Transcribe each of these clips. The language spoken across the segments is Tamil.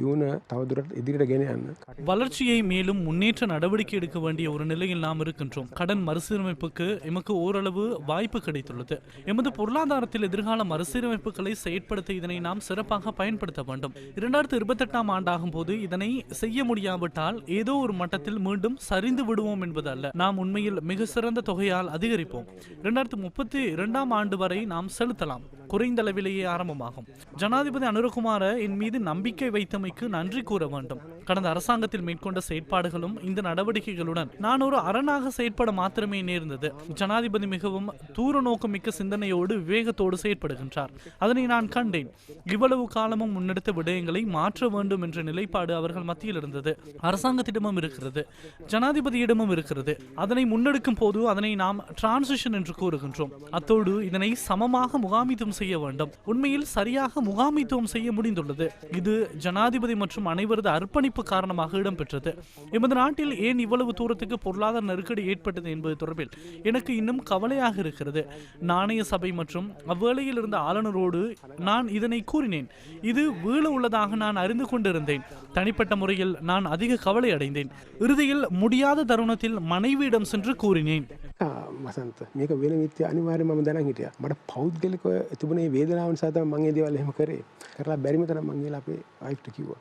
දියුණ තවදුරට ඉදිරිට ගෙන යන්න. வளர்ச்சியை மேலும் முன்னேற்ற நடவடிக்கை எடுக்க வேண்டிய ஒரு நிலையில் நாம் இருக்கின்றோம் கடன் மறுசீரமைப்புக்கு எமக்கு ஓரளவு வாய்ப்பு கிடைத்துள்ளது எமது பொருளாதாரத்தில் எதிர்கால மறுசீரமைப்புகளை செயற்படுத்த இதனை நாம் சிறப்பாக பயன்படுத்த வேண்டும் இரண்டாயிரத்தி இருபத்தெட்டாம் ஆண்டாகும் போது இதனை செய்ய முடியாவிட்டால் ஏதோ ஒரு மட்டத்தில் மீண்டும் சரிந்து விடுவோம் என்பது அல்ல நாம் உண்மையில் மிக சிறந்த தொகையால் அதிகரிப்போம் இரண்டாயிரத்தி முப்பத்தி இரண்டாம் ஆண்டு வரை நாம் செலுத்தலாம் குறைந்த அளவிலேயே ஆரம்பமாகும். ஜனாதிபதி அனுரகுமார என் மீது நம்பிக்கை வைத்தமைக்கு நன்றி கூற வேண்டும். கடந்த அரசாங்கத்தில் மேற்கொண்ட செயற்பாடுகளும் இந்த நடவடிக்கைகளுடன் நான் ஒரு அரணாக செயற்பட மாத்திரமே நேர்ந்தது. ஜனாதிபதி மிகவும் தூர நோக்கமிக்க சிந்தனையோடு விவேகத்தோடு செயற்படுகின்றார். அதனை நான் கண்டேன். இவ்வளவு காலமும் முன்னெடுத்த விடயங்களை மாற்ற வேண்டும் என்ற நிலைப்பாடு அவர்கள் மத்தியில் இருந்தது. அரசாங்கத்திடமும் இருக்கிறது. ஜனாதிபதியிடமும் இருக்கிறது. அதனை முன்னெடுக்கும் போது அதனை நாம் டிரான்சிஷன் என்று கூறுகின்றோம். அத்தோடு இதனை சமமாக முகாமித்துவம் செய்ய வேண்டும். உண்மையில் சரியாக முகாமித்துவம் செய்ய முடிந்துள்ளது. இது ஜனாதிபதி மற்றும் அனைவரது அர்ப்பணிப்பு காரணமாக இடம்பெற்றது. எமது நாட்டில் ஏன் இவ்வளவு தூரத்துக்கு பொருளாதார நெருக்கடி ஏற்பட்டது என்பது தொடர்பில் எனக்கு இன்னும் கவலையாக இருக்கிறது. நாணய சபை மற்றும் அவ்வேளையில் இருந்த ஆளுநரோடு நான் இதனை கூறினேன். இது வீழ உள்ளதாக நான் அறிந்து கொண்டிருந்தேன். தனிப்பட்ட முறையில் நான் அதிக கவலை அடைந்தேன். இறுதியில் முடியாத தருணத்தில் மனைவியிடம் சென்று கூறினேன். මසන්ත මේක වෙන විත්‍ය අනිවාර්ය මම දැන හිටිය මට පෞද්ගලික තිබුණේ වේදනාවන් සත මගේ දේවල් එහෙම කරේ කරලා බැරිම තරම් මං ගිහලා අපේ වයිෆ්ට කිව්වා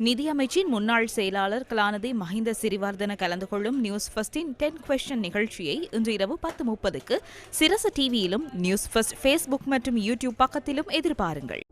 நிதியமைச்சின் முன்னாள் செயலாளர் கலாநிதி மஹிந்த சிறிவர்தன கலந்து கொள்ளும் நியூஸ் ஃபர்ஸ்டின் டென் கொஸ்டின் நிகழ்ச்சியை இன்று இரவு பத்து முப்பதுக்கு சிரச டிவியிலும் நியூஸ் ஃபர்ஸ்ட் ஃபேஸ்புக் மற்றும் யூடியூப் பக்கத்திலும் எதிர்பாருங்கள்